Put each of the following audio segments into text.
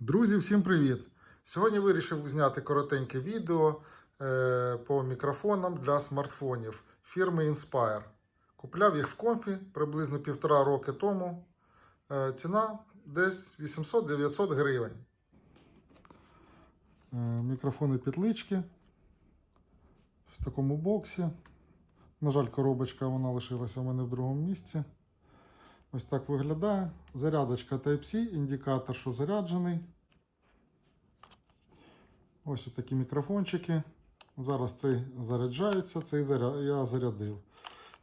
Друзі, всім привіт! Сьогодні вирішив зняти коротеньке відео е, по мікрофонам для смартфонів фірми Inspire. Купляв їх в конфі приблизно півтора роки тому. Е, ціна десь 800-900 гривень. Е, мікрофони петлички в такому боксі. На жаль, коробочка вона лишилася у мене в другому місці. Ось так виглядає. Зарядочка Type-C, індикатор, що заряджений. Ось такі мікрофончики. Зараз цей заряджається, цей заря... я зарядив.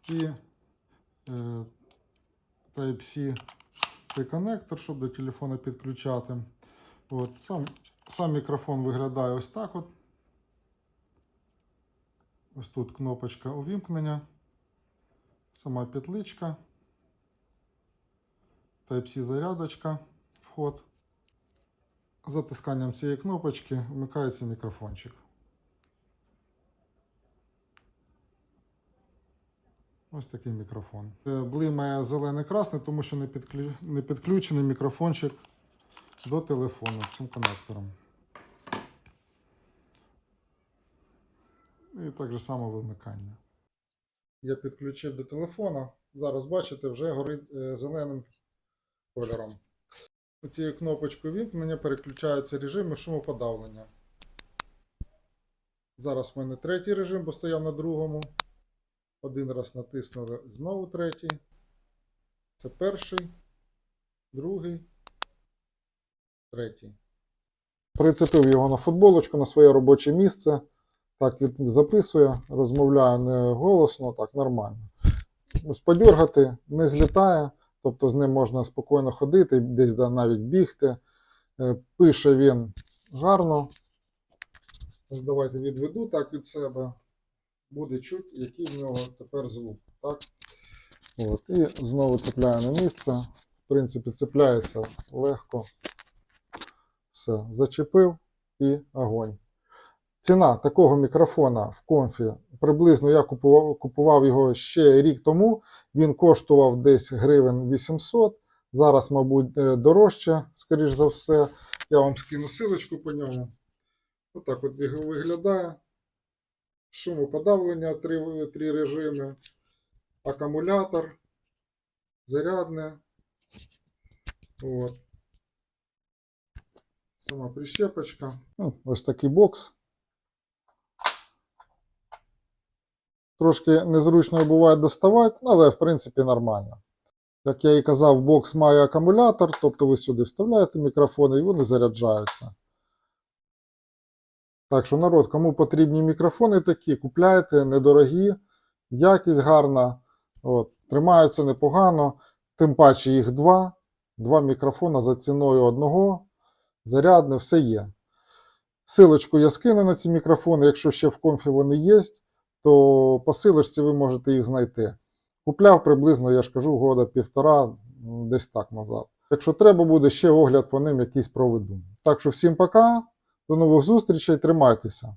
І е, Type-C цей коннектор, щоб до телефона підключати. От. Сам, сам мікрофон виглядає ось так. от. Ось тут кнопочка увімкнення. Сама петличка. Type-C зарядочка, вход. Затисканням цієї кнопочки вмикається мікрофончик. Ось такий мікрофон. Е, Блимає зелений-красний, тому що не підключений мікрофончик до телефону цим конектором. І так же само вимикання. Я підключив до телефона. Зараз бачите, вже горить е, зеленим кольором. Цією кнопочкою вімкнення переключаються режими шумоподавлення. Зараз в мене третій режим, бо стояв на другому. Один раз натиснули знову третій. Це перший, другий, третій. Прицепив його на футболочку на своє робоче місце. Так він записує, розмовляє не голосно, так нормально. Ось не злітає. Тобто з ним можна спокійно ходити, десь навіть бігти. Е, Пише він гарно. Ось давайте відведу так від себе. Буде чуть, який в нього тепер звук. Так? От. І знову цепляю на місце. В принципі, цепляється легко. Все, зачепив і огонь. Ціна такого мікрофона в конфі приблизно я купував, купував його ще рік тому. Він коштував десь гривень 800. Зараз, мабуть, е, дорожче, скоріш за все. Я вам скину силочку по ньому. Отак от виг- виглядає. Шумоподавлення, три, три режими, акумулятор, зарядне. От. Сама прищепочка. Ну, ось такий бокс. Трошки незручно буває доставати, але в принципі нормально. Як я і казав, бокс має акумулятор, тобто ви сюди вставляєте мікрофони і вони заряджаються. Так що, народ, кому потрібні мікрофони такі, купляйте, недорогі, якість гарна, от, тримаються непогано, тим паче їх два. Два мікрофона за ціною одного. Зарядне, все є. Силочку я скину на ці мікрофони, якщо ще в конфі вони є то по силочці ви можете їх знайти. Купляв приблизно, я ж кажу, года півтора, десь так назад. Якщо треба буде, ще огляд по ним якийсь проведу. Так що всім пока, до нових зустрічей, тримайтеся.